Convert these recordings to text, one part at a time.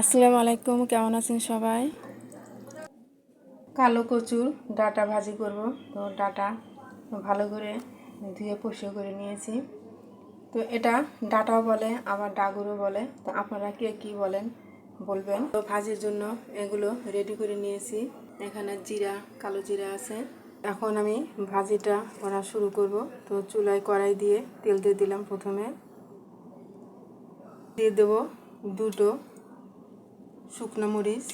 আসসালামু আলাইকুম, কেমন আছেন সবাই? কালো কচুর ডাটা ভাজি করব। তো ডাটা ভালো করে ধুয়ে পরিষ্কার করে নিয়েছি। তো এটা ডাটাও বলে, আবার ডাগুরও বলে। তো আপনারা কে কি বলেন, বলবেন। তো ভাজির জন্য এগুলো রেডি করে নিয়েছি। এখানে জিরা, কালো জিরা আছে। এখন আমি ভাজিটা করা শুরু করব। তো চুলায় কড়াই দিয়ে তেল দিয়ে দিলাম প্রথমে। দিয়ে দেবো দুটো শুকনো মরিচ।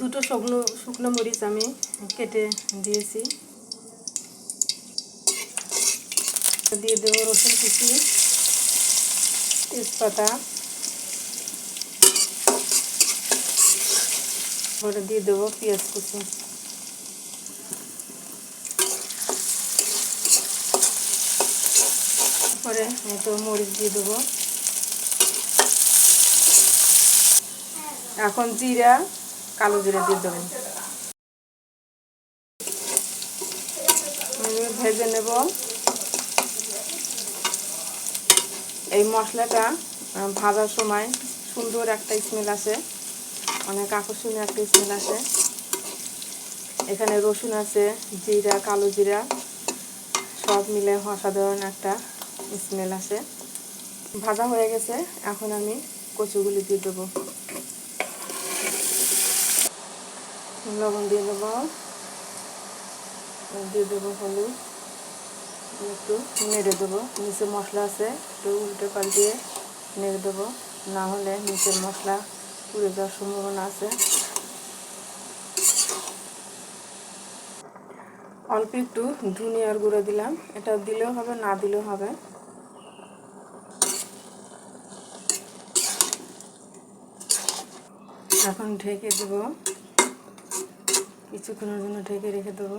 দুটো শুকনো শুকনো মরিচ আমি কেটে দিয়েছি। দিয়ে দেবো রসুন কুচি, তেজপাতা। ওটা দিয়ে দেবো পেঁয়াজ কুচি। পরে তো মরিচ দিয়ে দেবো। এখন জিরা, কালো জিরা দিয়ে দেবেন। ভেজে নেব। এই মশলাটা ভাজার সময় সুন্দর একটা স্মেল আসে। অনেক আকর্ষণীয় একটা স্মেল আসে। এখানে রসুন আছে, জিরা, কালো জিরা, সব মিলে অসাধারণ একটা স্মেল আসে। ভাজা হয়ে গেছে, এখন আমি কচুগুলি দিয়ে দেবো। লবণ দিয়ে দেবো। দিয়ে দেবো হলুদ। একটু নেড়ে দেবো। নিচে মশলা আছে, একটু উল্টে পাল্টিয়ে নেড়ে দেবো। না হলে নিচের মশলা পুড়ে যাওয়ার সম্ভাবনা আছে। অল্প একটু ধুনিয়ার গুঁড়ো দিলাম। এটা দিলেও হবে, না দিলেও হবে। এখন ঢেকে দেবো। কিছুক্ষণের জন্য ঢেকে রেখে দেবো,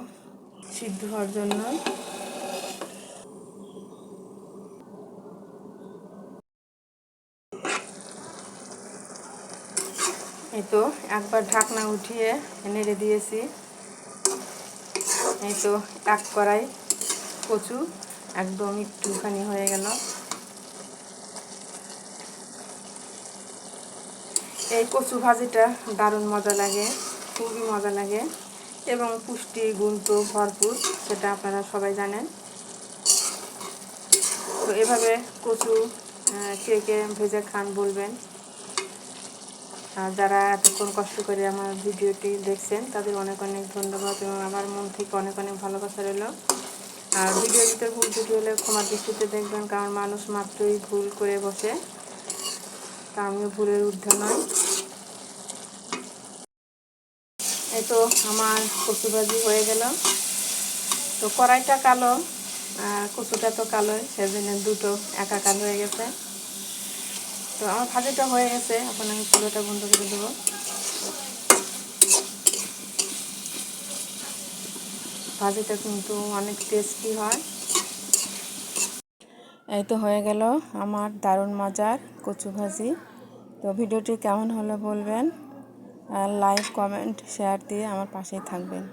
সিদ্ধ হওয়ার জন্য। এই তো, একবার ঢাকনা উঠিয়ে নেড়ে দিয়েছি। এই তো, এক কড়াই কচু, একদম একটুখানি হয়ে গেল। এই কচু ভাজিটা দারুণ মজা লাগে, খুবই মজা লাগে। এবং পুষ্টি গুণ তো ভরপুর, সেটা আপনারা সবাই জানেন। তো এভাবে কচু কে কে ভেজে খান বলবেন। আর যারা এতক্ষণ কষ্ট করে আমার ভিডিওটি দেখছেন, তাদের অনেক অনেক ধন্যবাদ এবং আমার মন থেকে অনেক অনেক ভালোবাসা রইল। আর ভিডিও ভিতরে ভুল ত্রুটি হলে ক্ষমার দৃষ্টিতে দেখবেন, কারণ মানুষ মাত্রই ভুল করে বসে। তা আমিও ভুলের ঊর্ধ্বে নয় এই তো আমার কচু ভাজি হয়ে গেল। তো কড়াইটা কালো আর কচুটা তো কালোই, সেজন্য দুটো একাকার হয়ে গেছে। তো আমার ভাজিটা হয়ে গেছে, এখন আমি চুলোটা বন্ধ করে দেবো। ভাজিটা কিন্তু অনেক টেস্টি হয়। এই তো হয়ে গেল আমার দারুণ মজার কচু ভাজি। তো ভিডিওটি কেমন হলো বলবেন? লাইক, কমেন্ট, শেয়ার দিয়ে আমার পাশেই থাকবেন।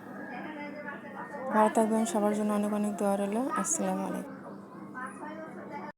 ভালো থাকবেন, সবার জন্য অনেক অনেক দোয়া রইল। আসসালামু আলাইকুম।